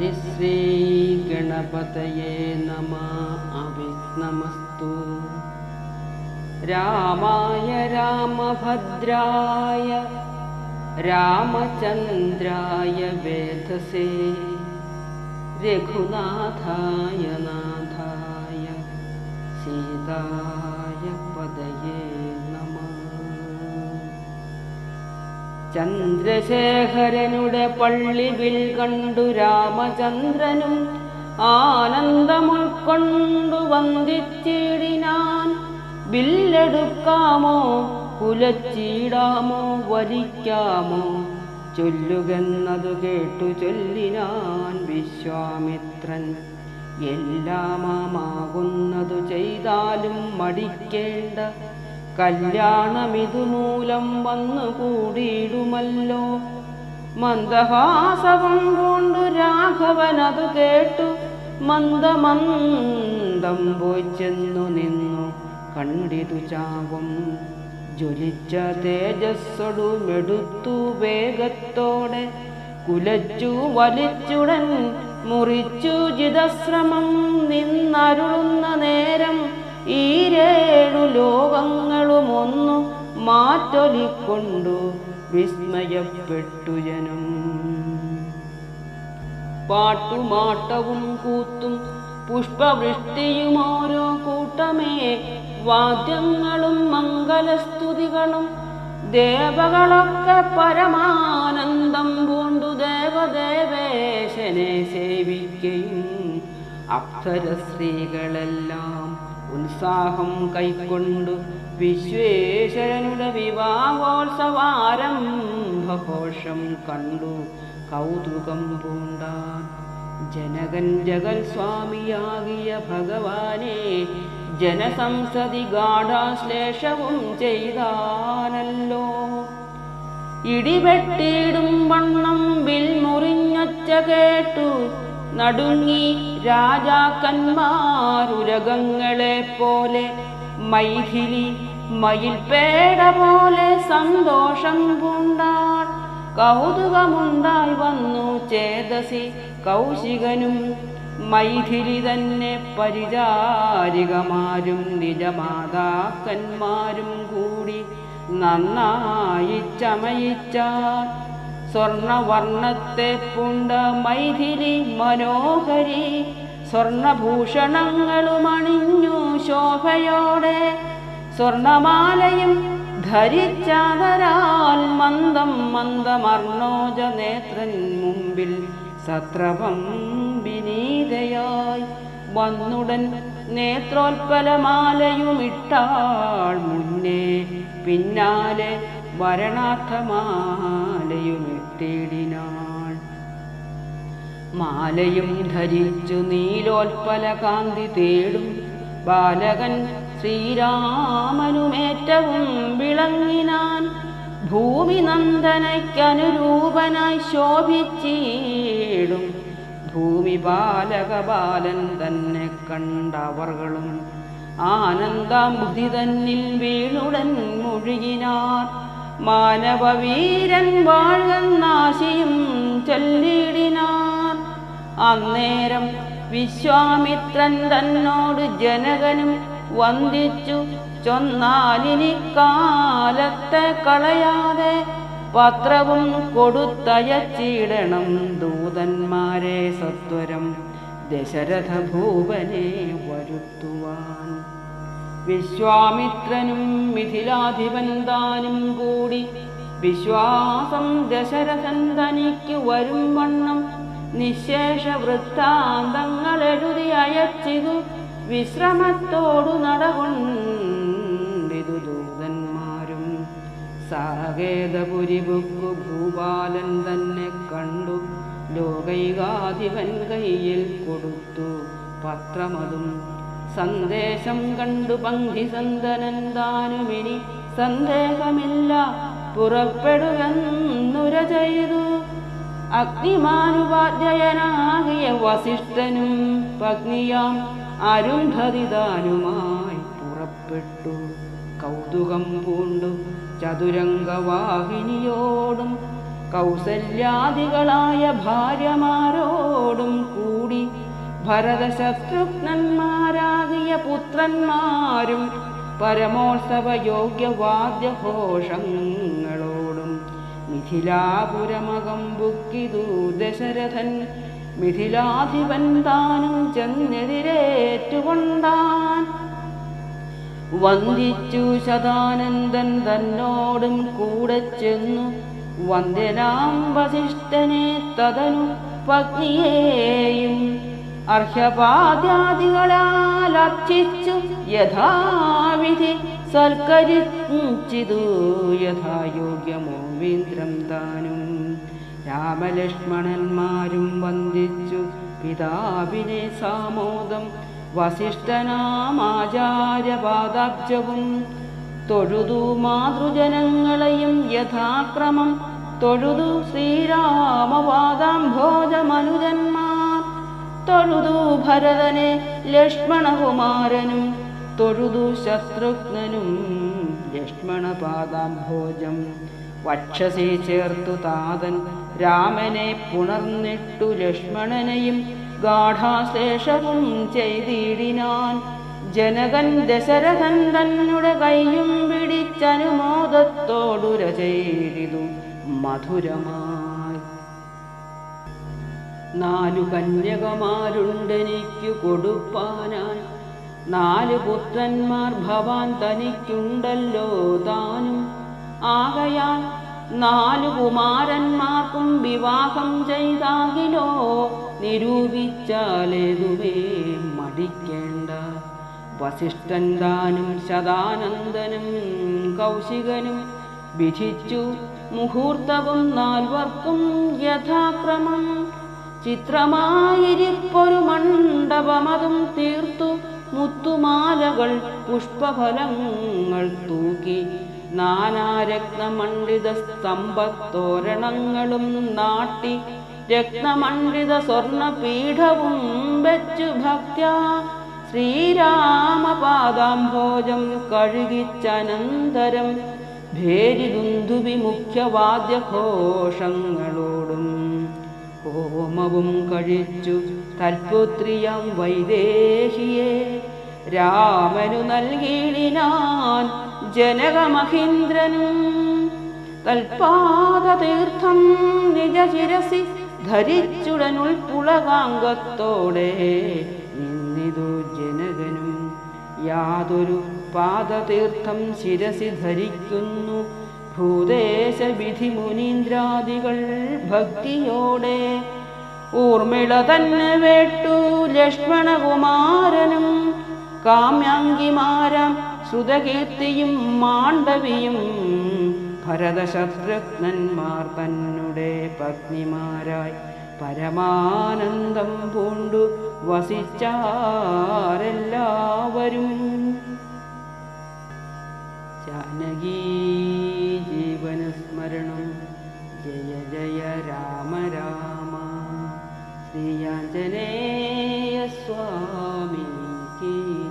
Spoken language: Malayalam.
श्रीगणपतये नमः। नमस्तु। रामाय रामभद्राय रामचन्द्राय वेधसे रघुनाथाय नाथाय सीताय पदये ചന്ദ്രശേഖരനുടെ പള്ളിവിൽ കണ്ടു രാമചന്ദ്രനും ആനന്ദമുൾക്കൊണ്ടു വന്ദിച്ചിടിനാൻ. ബില്ലെടുക്കാമോ കുലച്ചിടാമോ വലിക്കാമോ ചൊല്ലുകെന്നതു കേട്ടു ചൊല്ലിനാൻ വിശ്വാമിത്രൻ. എല്ലാമാകുന്നതു ചെയ്താലും മടിക്കേണ്ട കല്യാണമിതുമൂലം വന്നു കൂടിയിടുമല്ലോ മന്ദഹാസവം കൊണ്ടു രാഘവനതു കേട്ടു. മന്ദമന്ദം പോയി ചെന്നു നിന്നു. കണ്ടിതു ചാവും. ജ്വലിച്ച തേജസ്സൊടുമെടുത്തു വേഗത്തോടെ. കുലച്ചു വലിച്ചുടൻ മുറിച്ചു ജിതശ്രമം നിന്നരുളുന്ന നേരം. ഈരേഴു ലോകം ഒന്നു മാറ്റൊലിക്കൊണ്ടു വിസ്മയപ്പെട്ടു ജനം പാട്ടുമാട്ടവും കൂത്തും പുഷ്പവൃഷ്ടിയും ഓരോ കൂട്ടമേ വാദ്യങ്ങളും മംഗലസ്തുതികളും ദേവകളൊക്കെ പരമാനന്ദം പൂണ്ടു ദേവദേവേശനെ സേവിക്കുകയും അപ്സരസ്ത്രീകളെല്ലാം ഉത്സാഹം കൈക്കൊണ്ടു വിശ്വേശ്വരനുടെ വിവാഹോത്സവാരംഭഘോഷം കണ്ടു. കൗതുകം പൂണ്ടാൻ ജനകൻ ജഗൽ സ്വാമിയാകിയ ഭഗവാനെ ജനസംസതി ഗാഠാശ്ലേഷവും ചെയ്താനല്ലോ. ഇടിവെട്ടിയിടും വണ്ണം വിൽ മുറിഞ്ഞൊച്ച കേട്ടു. നടുങ്ങി രാജാക്കന്മാരുരകങ്ങളെ പോലെ മൈഥിലി മയിൽ പേട പോലെ സന്തോഷം പൂണ്ടാൾ കൗതുകമുണ്ടായി വന്നു ചേതസി കൗശികനും മൈഥിലി തന്നെ പരിചാരികമാരും നിജമാതാക്കന്മാരും കൂടി നന്നായി ചമയിച്ചാൽ സ്വർണവർണത്തെ പുണ്ട മൈഥിലി മനോഹരി സ്വർണഭൂഷണങ്ങളും അണിഞ്ഞു ശോഭയോടെ സ്വർണമാലയും ധരിച്ചാതരാൽ മന്ദം മന്ദമർണോജ നേത്രൻ മുമ്പിൽ സത്രപം വിനീതയായി വന്നുടൻ നേത്രോൽപ്പലമാലയുമിട്ടാൾ മുന്നേ പിന്നാലെ വരണാർത്ഥമാലയുമിട്ടിടിനാൾ മാലയും ധരിച്ചു നീലോൽപ്പല കാന്തി തേടും ബാലകൻ ശ്രീരാമനുമേറ്റവും വിളങ്ങിനാൻ. ഭൂമി നന്ദനയ്ക്കനുരൂപനായി ശോഭിച്ചീടും. ഭൂമി ബാലക ബാലൻ തന്നെ കണ്ടവർകളും ആനന്ദാമുതി തന്നിൽ വീണുടൻ മുഴുകിനാർ. മാനവവീരൻ വാഴന്നാശിയും ചൊല്ലിടിനാർ അന്നേരം വിശ്വാമിത്രൻ തന്നോട് ജനകനും വന്ദിച്ചു ചൊന്നാലിനി കാലത്തെ കളയാതെ പത്രവും കൊടുത്തയച്ചിടണം ദൂതന്മാരെ സത്വരം. ദശരഥ ഭൂപനെ വരുത്തുവാൻ. വിശ്വാമിത്രനും മിഥിലാധിപൻ താനും കൂടി വിശ്വാസം ദശരഥൻ തനിക്ക് വരും വണ്ണം നിശേഷ വൃത്താന്തങ്ങൾ എഴുതി അയച്ചിതു. വിശ്രമത്തോടു നടകൊണ്ടിതു ദൂതന്മാരും. സാകേതപുരി ബുക്കു ഭൂപാലൻ തന്നെ കണ്ടു. ലോകൈകാധിപൻ കയ്യിൽ കൊടുത്തു പത്രമതും സന്ദേശം കണ്ടു പങ്കി സന്തനൻ താനുമിനി. സന്ദേഹമില്ല പുറപ്പെടുകെന്നുര ചെയ്തു. അഗ്നിമാനുപാധ്യയനാകിയ വസിഷ്ഠനും പത്നിയാം അരുന്ധതിദാനുമായി പുറപ്പെട്ടു. കൗതുകം പൂണ്ടു ചതുരംഗവാഹിനിയോടും. കൗസല്യാദികളായ ഭാര്യമാരോടും ഭരതശത്രുഘ്നന്മാരാകിയ പുത്രന്മാരും പരമോത്സവ യോഗ്യവാദ്യഘോഷങ്ങളോടും മിഥിലാപുരമകം ബുക്കിതു ദശരഥൻ മിഥിലാധിപൻ താനും ചെന്നെതിരേറ്റുകൊണ്ടാൻ വന്ദിച്ചു ശതാനന്ദൻ തന്നോടും കൂടെ ചെന്നു വന്ദനാം വസിഷ്ഠനെ തതനു പത്നിയെയും അർഹപാദ്യാദികളാൽ അർച്ചിച്ചു യഥാവിധി സൽക്കരിച്ചിതു യഥായോഗ്യമോവീന്ദ്രം താനും. രാമലക്ഷ്മണന്മാരും വന്ദിച്ചു പിതാവിനെ സാമോദം. വസിഷ്ഠനാമാചാര്യപാദാബ്ജവും തൊഴുതു മാതൃജനങ്ങളെയും യഥാക്രമം. തൊഴുതു ശ്രീരാമപാദാംഭോജമനുജന്മാർ തൊഴുതു ഭരതനെ ലക്ഷ്മണകുമാരനും തൊഴുതു ശത്രുഘ്നനും ലക്ഷ്മണപാദാംഭോജം. വക്ഷസി ചേർത്തു താതൻ രാമനെ പുണർന്നിട്ടു ലക്ഷ്മണനെയും ഗാഠാശേഷവും ചെയ്തിടിനാൻ. ജനകൻ ദശരഥൻ തന്നെ കൈയും പിടിച്ചനുമോദത്തോടുര ചെയ്തിതു മധുരമായി നാലു കന്യകമാരുണ്ടെനിക്കു കൊടുപ്പാനായി. നാല് പുത്രന്മാർ ഭവാൻ തനിക്കുണ്ടല്ലോ താനും. ആകയാൽ നാലു കുമാരന്മാർക്കും വിവാഹം ചെയ്താകിലോ? നിരൂപിച്ചാലേതുവേ മടിക്കേണ്ട. വസിഷ്ഠൻ താനും ശതാനന്ദനും കൗശികനും വിധിച്ചു മുഹൂർത്തവും നാൽവർക്കും യഥാക്രമം. ചിത്രമായിരിപ്പൊരു മണ്ഡപമതും തീർത്തു മുത്തുമാലകൾ പുഷ്പഫലങ്ങൾ തൂക്കി. നാനാരത്നമണ്ഡിത സ്തംഭത്തോരണങ്ങളും നാട്ടി. രത്നമണ്ഡിത സ്വർണപീഠവും വെച്ചു ഭക്ത്യാ. ശ്രീരാമപാദാംഭോജം കഴുകിച്ചനന്തരം ഭേരിദുന്ദുവി മുഖ്യവാദ്യഘോഷങ്ങളോടും ഹോമവും കഴിച്ചു. തൽപുത്രിയം വൈദേഹിയെ രാമനു നൽകിയിടിനാൻ ജനകമഹീന്ദ്രനും തൽപാദതീർത്ഥം നിജശിരസി ധരിച്ചുടനുൾപ്പുളകാംഗത്തോടെ നിന്നിതു ജനകനും. യാതൊരു പാദതീർത്ഥം ശിരസി ധരിക്കുന്നു. ഭൂദേശവിധി മുനീന്ദ്രാദികൾ ഭക്തിയോടെ ഊർമിള തന്നെ വേട്ടു ലക്ഷ്മണകുമാരനും കാമ്യാങ്കിമാരാം ശ്രുതകീർത്തിയും മാണ്ഡവിയും ഭരതശത്രുഘ്നന്മാർ തന്നെ പത്നിമാരായി പരമാനന്ദം പൂണ്ടു വസിച്ചാരെല്ലാവരും. ജാനകീ स्मरणं। जय जय राम राम। श्रिया जनेय स्वामी के